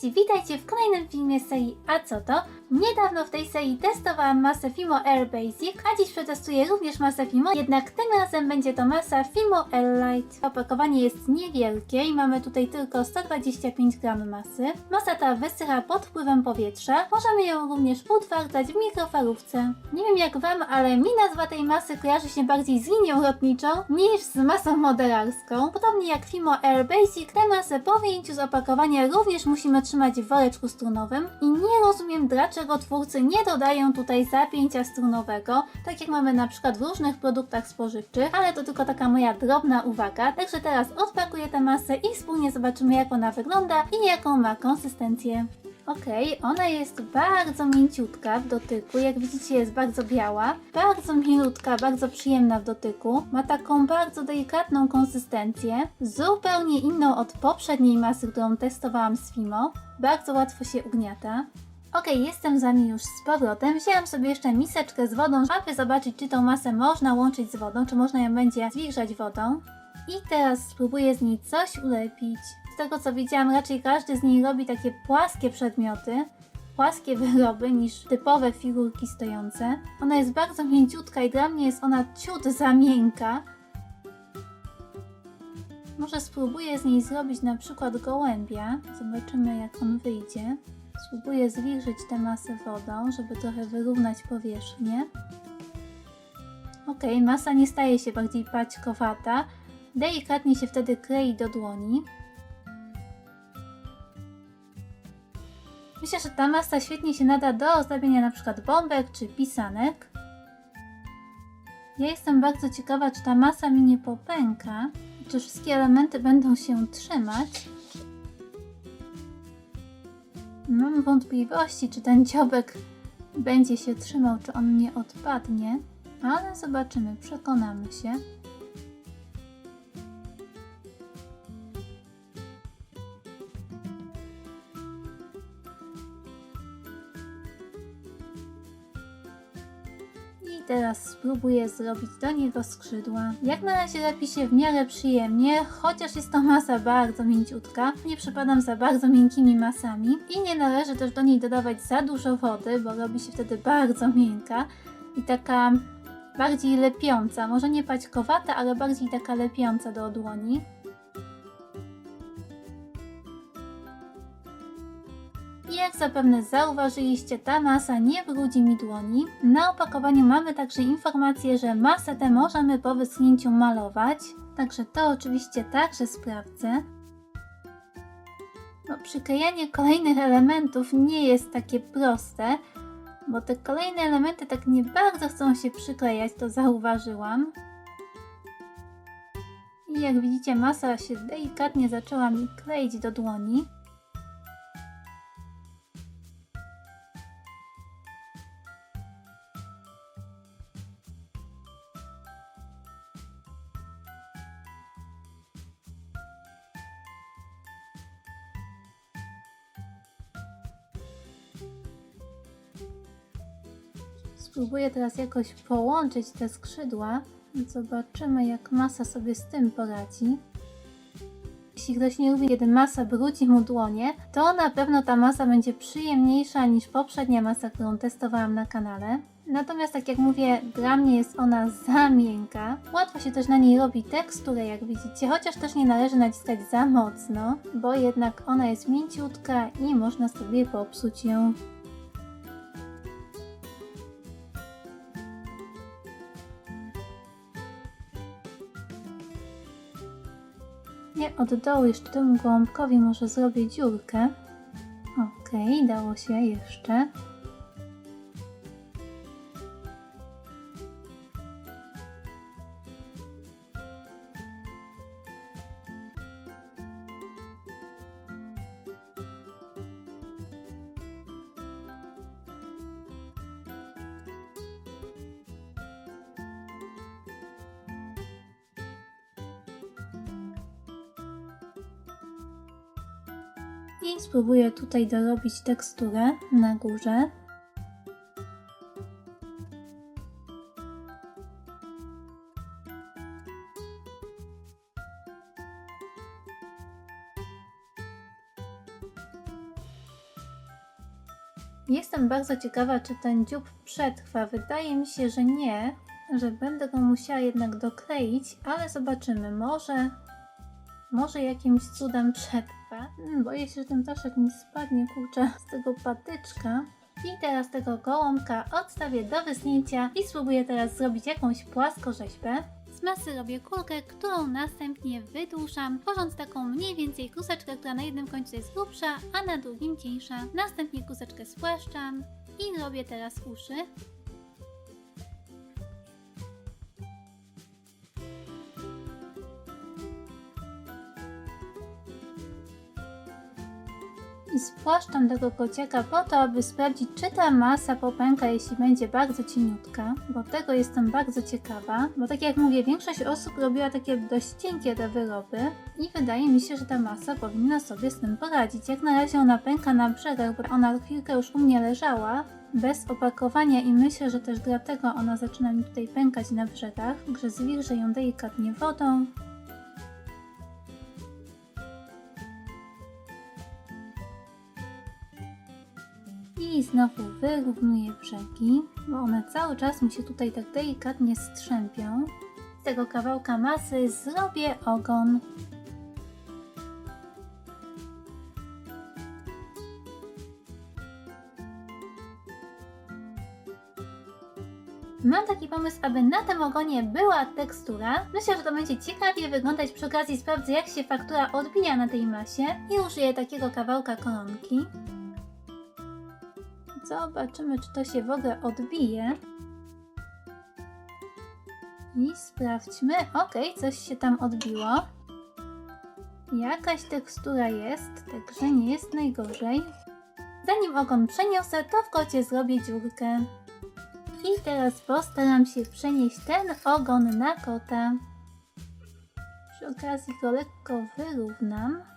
Cześć, witajcie w kolejnym filmie z serii A co to? Niedawno w tej serii testowałam masę Fimo Air Basic, a dziś przetestuję również masę Fimo, jednak tym razem będzie to masa Fimo Air Light. Opakowanie jest niewielkie i mamy tutaj tylko 125 gram masy. Masa ta wysycha pod wpływem powietrza. Możemy ją również utwardzać w mikrofalówce. Nie wiem jak wam, ale mi nazwa tej masy kojarzy się bardziej z linią lotniczą niż z masą modelarską. Podobnie jak Fimo Air Basic, tę masę po wyjęciu z opakowania również musimy trzymać w woreczku strunowym i nie rozumiem dlaczego twórcy nie dodają tutaj zapięcia strunowego, tak jak mamy na przykład w różnych produktach spożywczych, ale to tylko taka moja drobna uwaga. Także teraz odpakuję tę masę i wspólnie zobaczymy jak ona wygląda i jaką ma konsystencję. Okej, ona jest bardzo mięciutka w dotyku, jak widzicie jest bardzo biała, bardzo milutka, bardzo przyjemna w dotyku, ma taką bardzo delikatną konsystencję, zupełnie inną od poprzedniej masy, którą testowałam z Fimo, bardzo łatwo się ugniata. Okej, jestem z Wami już z powrotem. Wzięłam sobie jeszcze miseczkę z wodą, aby zobaczyć, czy tą masę można łączyć z wodą, czy można ją będzie zwilżać wodą. I teraz spróbuję z niej coś ulepić. Z tego co widziałam, raczej każdy z niej robi takie płaskie przedmioty, płaskie wyroby niż typowe figurki stojące. Ona jest bardzo mięciutka i dla mnie jest ona ciut za miękka. Może spróbuję z niej zrobić na przykład gołębia. Zobaczymy jak on wyjdzie. Spróbuję zwilżyć tę masę wodą, żeby trochę wyrównać powierzchnię. Ok, masa nie staje się bardziej paćkowata. Delikatnie się wtedy klei do dłoni. Myślę, że ta masa świetnie się nada do ozdabiania przykład bombek czy pisanek. Ja jestem bardzo ciekawa, czy ta masa mi nie popęka, czy wszystkie elementy będą się trzymać. Mam wątpliwości, czy ten dziobek będzie się trzymał, czy on nie odpadnie, ale zobaczymy, przekonamy się. I teraz spróbuję zrobić do niego skrzydła. Jak na razie lepi się w miarę przyjemnie, chociaż jest to masa bardzo mięciutka. Nie przypadam za bardzo miękkimi masami i nie należy też do niej dodawać za dużo wody, bo robi się wtedy bardzo miękka i taka bardziej lepiąca. Może nie paćkowata, ale bardziej taka lepiąca do dłoni. Jak zapewne zauważyliście, ta masa nie brudzi mi dłoni. Na opakowaniu mamy także informację, że masę tę możemy po wyschnięciu malować. Także to oczywiście także sprawdzę. No, przyklejanie kolejnych elementów nie jest takie proste, bo te kolejne elementy tak nie bardzo chcą się przyklejać, to zauważyłam. I jak widzicie, masa się delikatnie zaczęła mi kleić do dłoni. Spróbuję teraz jakoś połączyć te skrzydła. Zobaczymy, jak masa sobie z tym poradzi. Jeśli ktoś nie lubi, kiedy masa brudzi mu dłonie, to na pewno ta masa będzie przyjemniejsza niż poprzednia masa, którą testowałam na kanale. Natomiast, tak jak mówię, dla mnie jest ona za miękka. Łatwo się też na niej robi teksturę, jak widzicie, chociaż też nie należy naciskać za mocno, bo jednak ona jest mięciutka i można sobie popsuć ją. Nie, od dołu jeszcze temu gołąbkowi może zrobię dziurkę. Okej, dało się jeszcze. I spróbuję tutaj dorobić teksturę na górze. Jestem bardzo ciekawa, czy ten dziób przetrwa. Wydaje mi się, że nie, że będę go musiała jednak dokleić, ale zobaczymy. Może, może jakimś cudem przetrwa. Hmm, boję się, że ten daszek mi spadnie, kurczę, z tego patyczka. I teraz tego gołąbka odstawię do wysnięcia i spróbuję teraz zrobić jakąś płaskorzeźbę. Z masy robię kulkę, którą następnie wydłużam, tworząc taką mniej więcej kuseczkę, która na jednym końcu jest grubsza, a na drugim cieńsza. Następnie kuseczkę spłaszczam i robię teraz uszy. Spłaszczam tego kociaka po to, aby sprawdzić, czy ta masa popęka, jeśli będzie bardzo cieniutka, bo tego jestem bardzo ciekawa, bo tak jak mówię, większość osób robiła takie dość cienkie te wyroby i wydaje mi się, że ta masa powinna sobie z tym poradzić. Jak na razie ona pęka na brzegach, bo ona chwilkę już u mnie leżała, bez opakowania i myślę, że też dlatego ona zaczyna mi tutaj pękać na brzegach, że zwilżę ją delikatnie wodą. I znowu wyrównuję brzegi, bo one cały czas mi się tutaj tak delikatnie strzępią. Z tego kawałka masy zrobię ogon. Mam taki pomysł, aby na tym ogonie była tekstura. Myślę, że to będzie ciekawie wyglądać. Przy okazji sprawdzę, jak się faktura odbija na tej masie i użyję takiego kawałka koronki. Zobaczymy, czy to się w ogóle odbije. I sprawdźmy. Ok, coś się tam odbiło. Jakaś tekstura jest, także nie jest najgorzej. Zanim ogon przeniosę, to w kocie zrobię dziurkę. I teraz postaram się przenieść ten ogon na kota. Przy okazji go lekko wyrównam.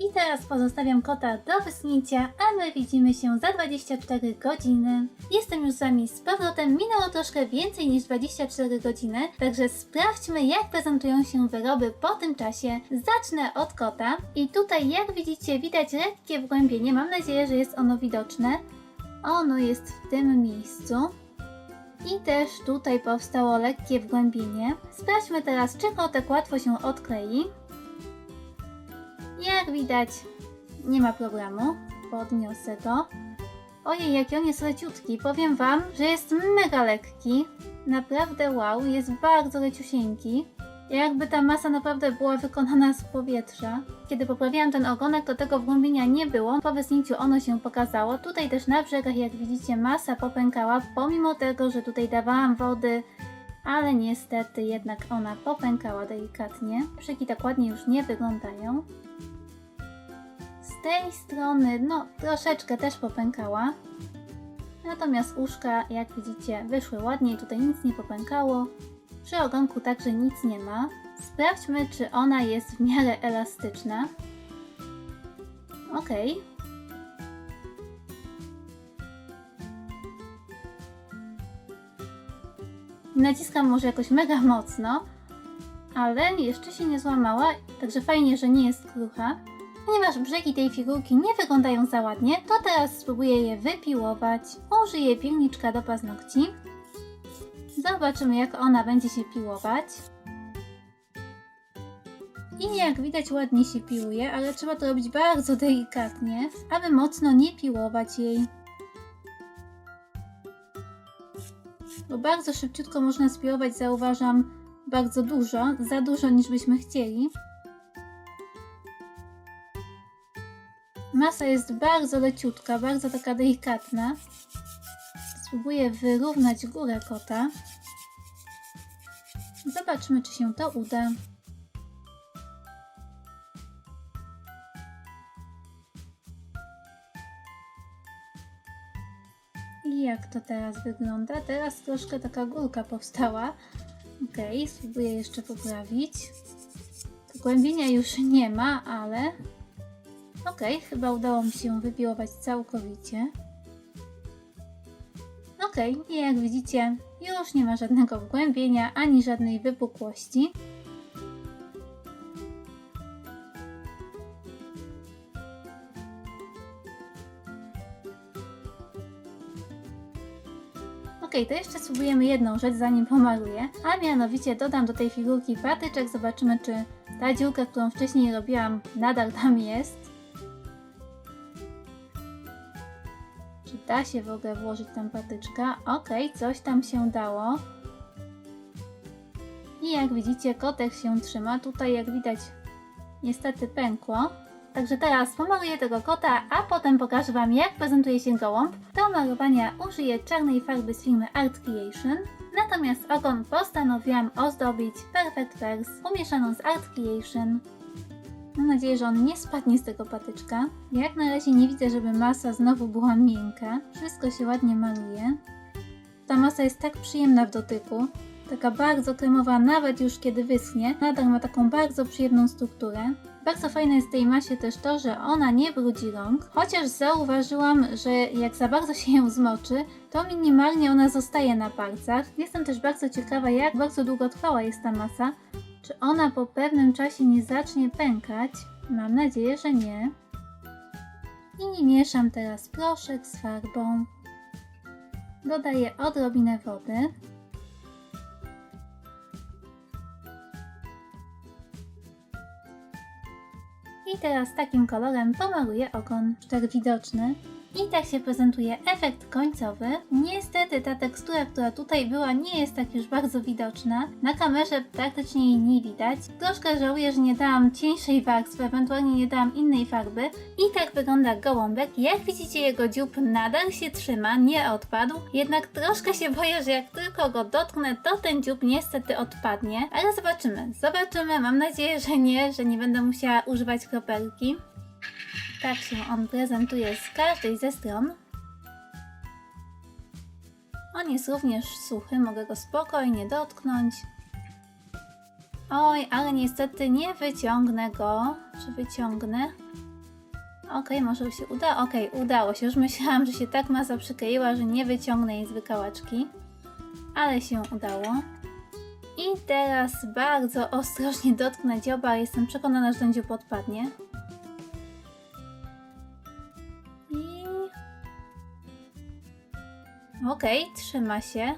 I teraz pozostawiam kota do wysnięcia, a my widzimy się za 24 godziny. Jestem już z wami z powrotem, minęło troszkę więcej niż 24 godziny, także sprawdźmy jak prezentują się wyroby po tym czasie. Zacznę od kota i tutaj jak widzicie widać lekkie wgłębienie, mam nadzieję, że jest ono widoczne. Ono jest w tym miejscu. I też tutaj powstało lekkie wgłębienie. Sprawdźmy teraz, czy kotek łatwo się odklei. Jak widać, nie ma problemu. Podniosę to. Ojej, jaki on jest leciutki. Powiem Wam, że jest mega lekki. Naprawdę wow, jest bardzo leciusieńki. Jakby ta masa naprawdę była wykonana z powietrza. Kiedy poprawiałam ten ogonek, to tego wgłębienia nie było. Po wysunięciu ono się pokazało. Tutaj też na brzegach, jak widzicie, masa popękała, pomimo tego, że tutaj dawałam wody, ale niestety jednak ona popękała delikatnie. Szyki tak ładnie już nie wyglądają. Tej strony, no troszeczkę też popękała. Natomiast uszka, jak widzicie, wyszły ładnie, tutaj nic nie popękało. Przy ogonku także nic nie ma. Sprawdźmy, czy ona jest w miarę elastyczna. Ok. Naciskam może jakoś mega mocno, ale jeszcze się nie złamała, także fajnie, że nie jest krucha. Ponieważ brzegi tej figurki nie wyglądają za ładnie, to teraz spróbuję je wypiłować. Użyję pilniczka do paznokci. Zobaczymy jak ona będzie się piłować. I jak widać ładnie się piłuje, ale trzeba to robić bardzo delikatnie, aby mocno nie piłować jej. Bo bardzo szybciutko można spiłować, zauważam, bardzo dużo, za dużo niż byśmy chcieli. Masa jest bardzo leciutka, bardzo taka delikatna. Spróbuję wyrównać górę kota. Zobaczmy, czy się to uda. I jak to teraz wygląda? Teraz troszkę taka górka powstała. Ok, spróbuję jeszcze poprawić. Pogłębienia już nie ma, ale Ok, chyba udało mi się wypiłować całkowicie. Okej, i jak widzicie, już nie ma żadnego wgłębienia ani żadnej wypukłości. Okej, to jeszcze spróbujemy jedną rzecz, zanim pomaluję, a mianowicie dodam do tej figurki patyczek, zobaczymy czy ta dziurka, którą wcześniej robiłam, nadal tam jest. Da się w ogóle włożyć tam patyczka? Okej, coś tam się dało. I jak widzicie, kotek się trzyma. Tutaj, jak widać, niestety pękło. Także teraz pomaluję tego kota, a potem pokażę Wam, jak prezentuje się gołąb. Do malowania użyję czarnej farby z firmy Art Creation. Natomiast ogon postanowiłam ozdobić Perfect Vers pomieszaną z Art Creation. Mam nadzieję, że on nie spadnie z tego patyczka. Jak na razie nie widzę, żeby masa znowu była miękka. Wszystko się ładnie maluje. Ta masa jest tak przyjemna w dotyku. Taka bardzo kremowa, nawet już kiedy wyschnie. Nadal ma taką bardzo przyjemną strukturę. Bardzo fajne jest w tej masie też to, że ona nie brudzi rąk, chociaż zauważyłam, że jak za bardzo się ją zmoczy, to minimalnie ona zostaje na palcach. Jestem też bardzo ciekawa, jak bardzo długotrwała jest ta masa. Czy ona po pewnym czasie nie zacznie pękać? Mam nadzieję, że nie. I mieszam teraz proszek z farbą. Dodaję odrobinę wody. I teraz takim kolorem pomaluję ogon, tak widoczny. I tak się prezentuje efekt końcowy. Niestety ta tekstura, która tutaj była, nie jest tak już bardzo widoczna. Na kamerze praktycznie jej nie widać. Troszkę żałuję, że nie dałam cieńszej warstwy, ewentualnie nie dałam innej farby. I tak wygląda gołąbek. Jak widzicie, jego dziób nadal się trzyma, nie odpadł. Jednak troszkę się boję, że jak tylko go dotknę, to ten dziób niestety odpadnie. Ale zobaczymy. Zobaczymy. Mam nadzieję, że nie, że nie będę musiała używać kropelki. Tak się on prezentuje z każdej ze stron. On jest również suchy, mogę go spokojnie dotknąć. Oj, ale niestety nie wyciągnę go. Czy wyciągnę? Okej, może się uda? Okej, udało się. Już myślałam, że się tak masa przykleiła, że nie wyciągnę jej z wykałaczki. Ale się udało. I teraz bardzo ostrożnie dotknę dzioba. Jestem przekonana, że ten dziób odpadnie. Okej, trzyma się.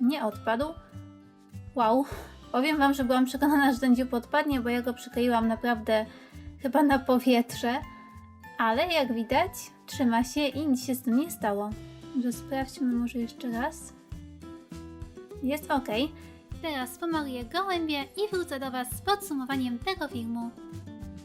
Nie odpadł. Wow. Powiem wam, że byłam przekonana, że ten dziób odpadnie, bo ja go przykleiłam naprawdę chyba na powietrze. Ale jak widać, trzyma się i nic się z tym nie stało. Może sprawdźmy może jeszcze raz. Jest ok. Teraz pomaluję gołębie i wrócę do Was z podsumowaniem tego filmu.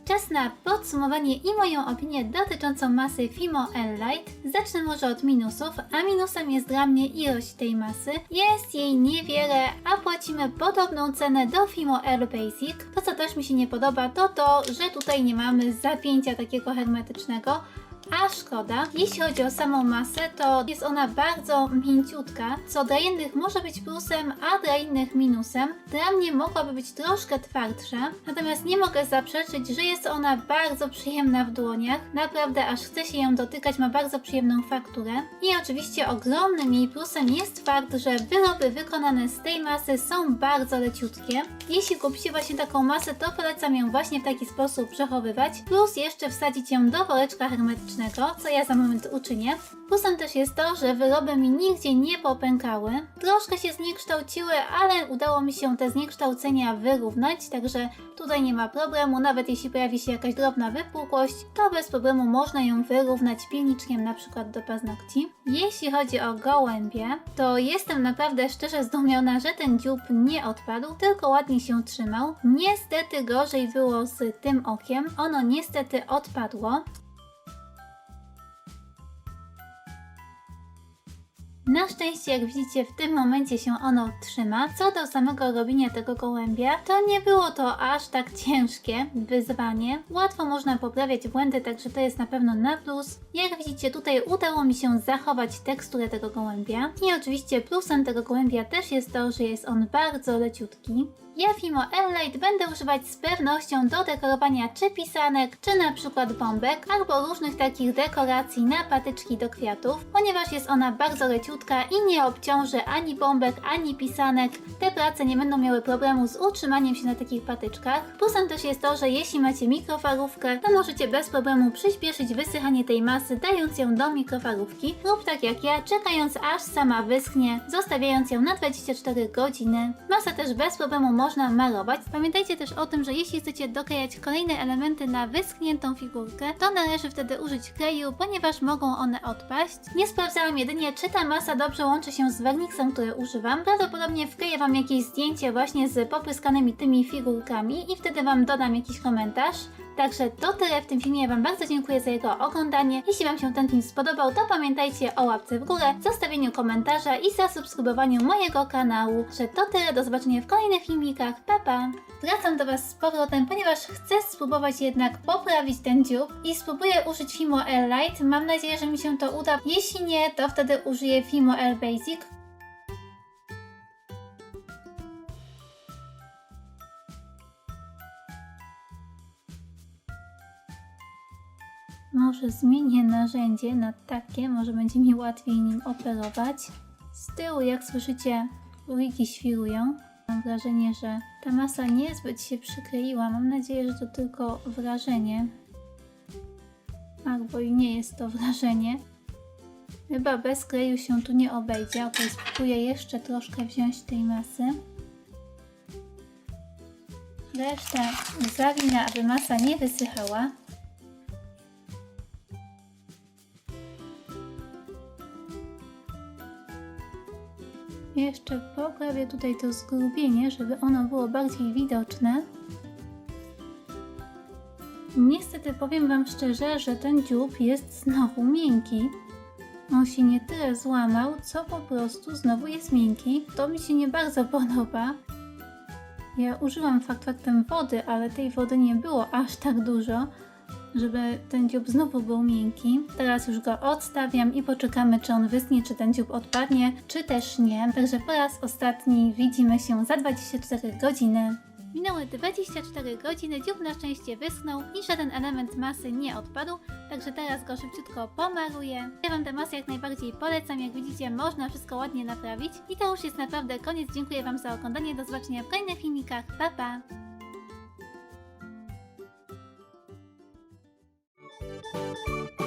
Czas na podsumowanie i moją opinię dotyczącą masy Fimo L-Light. Zacznę może od minusów, a minusem jest dla mnie ilość tej masy. Jest jej niewiele, a płacimy podobną cenę do Fimo L Basic. To co też mi się nie podoba to to, że tutaj nie mamy zapięcia takiego hermetycznego. A szkoda, jeśli chodzi o samą masę, to jest ona bardzo mięciutka, co dla jednych może być plusem, a dla innych minusem. Dla mnie mogłaby być troszkę twardsza, natomiast nie mogę zaprzeczyć, że jest ona bardzo przyjemna w dłoniach. Naprawdę aż chce się ją dotykać, ma bardzo przyjemną fakturę. I oczywiście ogromnym jej plusem jest fakt, że wyroby wykonane z tej masy są bardzo leciutkie. Jeśli kupicie właśnie taką masę, to polecam ją właśnie w taki sposób przechowywać, plus jeszcze wsadzić ją do woreczka hermetycznego co ja za moment uczynię. Plusem też jest to, że wyroby mi nigdzie nie popękały. Troszkę się zniekształciły, ale udało mi się te zniekształcenia wyrównać, także tutaj nie ma problemu. Nawet jeśli pojawi się jakaś drobna wypukłość, to bez problemu można ją wyrównać pilniczkiem na przykład do paznokci. Jeśli chodzi o gołębie, to jestem naprawdę szczerze zdumiona, że ten dziób nie odpadł, tylko ładnie się trzymał. Niestety gorzej było z tym okiem. Ono niestety odpadło. Na szczęście, jak widzicie, w tym momencie się ono trzyma. Co do samego robienia tego gołębia, to nie było to aż tak ciężkie wyzwanie. Łatwo można poprawiać błędy, także to jest na pewno na plus. Jak widzicie, tutaj udało mi się zachować teksturę tego gołębia. I oczywiście plusem tego gołębia też jest to, że jest on bardzo leciutki. Ja Fimo Airlight będę używać z pewnością do dekorowania czy pisanek, czy na przykład bombek, albo różnych takich dekoracji na patyczki do kwiatów, ponieważ jest ona bardzo leciutka i nie obciąży ani bombek, ani pisanek. Te prace nie będą miały problemu z utrzymaniem się na takich patyczkach. Plusem też jest to, że jeśli macie mikrofalówkę, to możecie bez problemu przyspieszyć wysychanie tej masy, dając ją do mikrofalówki, lub tak jak ja, czekając aż sama wyschnie, zostawiając ją na 24 godziny. Masę też bez problemu można malować. Pamiętajcie też o tym, że jeśli chcecie doklejać kolejne elementy na wyschniętą figurkę, to należy wtedy użyć kleju, ponieważ mogą one odpaść. Nie sprawdzałam jedynie, czy ta masa dobrze łączy się z werniksem, który używam. Prawdopodobnie wkleję Wam jakieś zdjęcie właśnie z popryskanymi tymi figurkami i wtedy Wam dodam jakiś komentarz. Także to tyle w tym filmie. Wam bardzo dziękuję za jego oglądanie. Jeśli Wam się ten film spodobał, to pamiętajcie o łapce w górę, zostawieniu komentarza i zasubskrybowaniu mojego kanału. Że to tyle, do zobaczenia w kolejnych filmikach. Pa pa! Wracam do Was z powrotem, ponieważ chcę spróbować jednak poprawić ten dziób i spróbuję użyć Fimo Air Light. Mam nadzieję, że mi się to uda. Jeśli nie, to wtedy użyję Fimo Air Basic. Może zmienię narzędzie na takie, może będzie mi łatwiej nim operować. Z tyłu, jak słyszycie, króliki świrują. Mam wrażenie, że ta masa niezbyt się przykleiła. Mam nadzieję, że to tylko wrażenie. Albo i nie jest to wrażenie. Chyba bez kleju się tu nie obejdzie. Ok, spróbuję jeszcze troszkę wziąć tej masy. Resztę zawinę, aby masa nie wysychała. Jeszcze poprawię tutaj to zgrubienie, żeby ono było bardziej widoczne. Niestety powiem Wam szczerze, że ten dziób jest znowu miękki. On się nie tyle złamał, co po prostu znowu jest miękki. To mi się nie bardzo podoba. Ja użyłam fakt faktem wody, ale tej wody nie było aż tak dużo, żeby ten dziób znowu był miękki. Teraz już go odstawiam i poczekamy, czy on wyschnie, czy ten dziób odpadnie, czy też nie. Także po raz ostatni widzimy się za 24 godziny. Minęły 24 godziny, dziób na szczęście wyschnął i żaden element masy nie odpadł, także teraz go szybciutko pomaluję. Ja Wam tę masę jak najbardziej polecam, jak widzicie można wszystko ładnie naprawić. I to już jest naprawdę koniec, dziękuję Wam za oglądanie, do zobaczenia w kolejnych filmikach, pa pa! you